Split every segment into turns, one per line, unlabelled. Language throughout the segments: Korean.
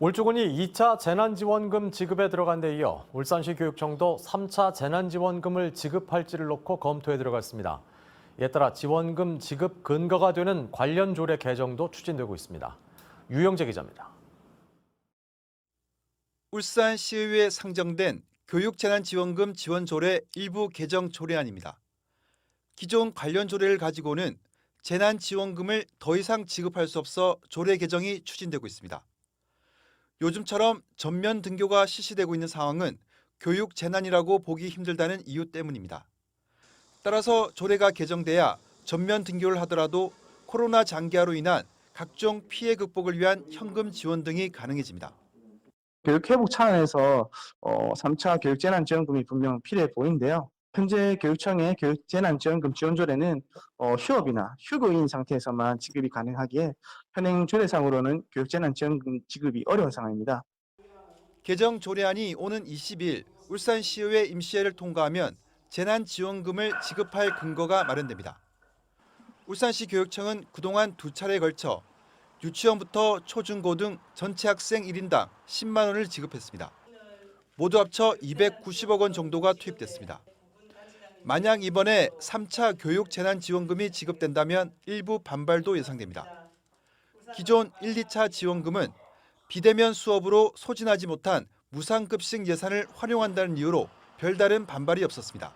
올주군이 2차 재난지원금 지급에 들어간 데 이어 울산시 교육청도 3차 재난지원금을 지급할지를 놓고 검토에 들어갔습니다. 이에 따라 지원금 지급 근거가 되는 관련 조례 개정도 추진되고 있습니다. 유영재 기자입니다.
울산시의회에 상정된 교육재난지원금 지원조례 일부 개정 조례안입니다. 기존 관련 조례를 가지고는 재난지원금을 더 이상 지급할 수 없어 조례 개정이 추진되고 있습니다. 요즘처럼 전면 등교가 실시되고 있는 상황은 교육 재난이라고 보기 힘들다는 이유 때문입니다. 따라서 조례가 개정돼야 전면 등교를 하더라도 코로나 장기화로 인한 각종 피해 극복을 위한 현금 지원 등이 가능해집니다.
교육 회복 차원에서 어, 3차 교육 재난 지원금이 분명 필요해 보이는데요. 현재 교육청의 교육 재난 지원금 지원조례는 어, 휴업이나 휴교인 상태에서만 지급이 가능하기에 현행 조례상으로는 교육 재난 지원금 지급이 어려운 상황입니다.
개정 조례안이 오는 20일 울산시의회 임시회를 통과하면 재난지원금을 지급할 근거가 마련됩니다. 울산시 교육청은 그동안 두 차례에 걸쳐 유치원부터 초중고 등 전체 학생 1인당 10만 원을 지급했습니다. 모두 합쳐 290억 원 정도가 투입됐습니다. 만약 이번에 3차 교육 재난 지원금이 지급된다면 일부 반발도 예상됩니다. 기존 1, 2차 지원금은 비대면 수업으로 소진하지 못한 무상급식 예산을 활용한다는 이유로 별다른 반발이 없었습니다.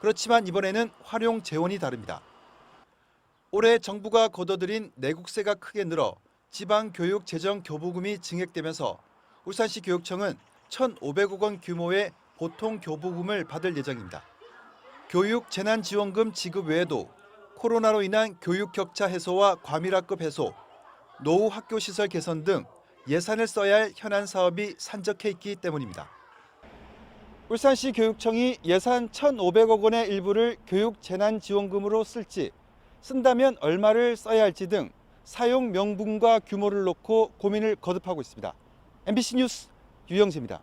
그렇지만 이번에는 활용 재원이 다릅니다. 올해 정부가 걷어들인 내국세가 크게 늘어 지방 교육 재정 교부금이 증액되면서 울산시 교육청은 1,500억 원 규모의 보통 교부금을 받을 예정입니다. 교육 재난지원금 지급 외에도 코로나로 인한 교육 격차 해소와 과밀학급 해소, 노후 학교 시설 개선 등 예산을 써야 할 현안 사업이 산적해 있기 때문입니다. 울산시 교육청이 예산 1,500억 원의 일부를 교육 재난 지원금으로 쓸지 쓴다면 얼마를 써야 할지 등 사용 명분과 규모를 놓고 고민을 거듭하고 있습니다. MBC 뉴스 유영재입니다.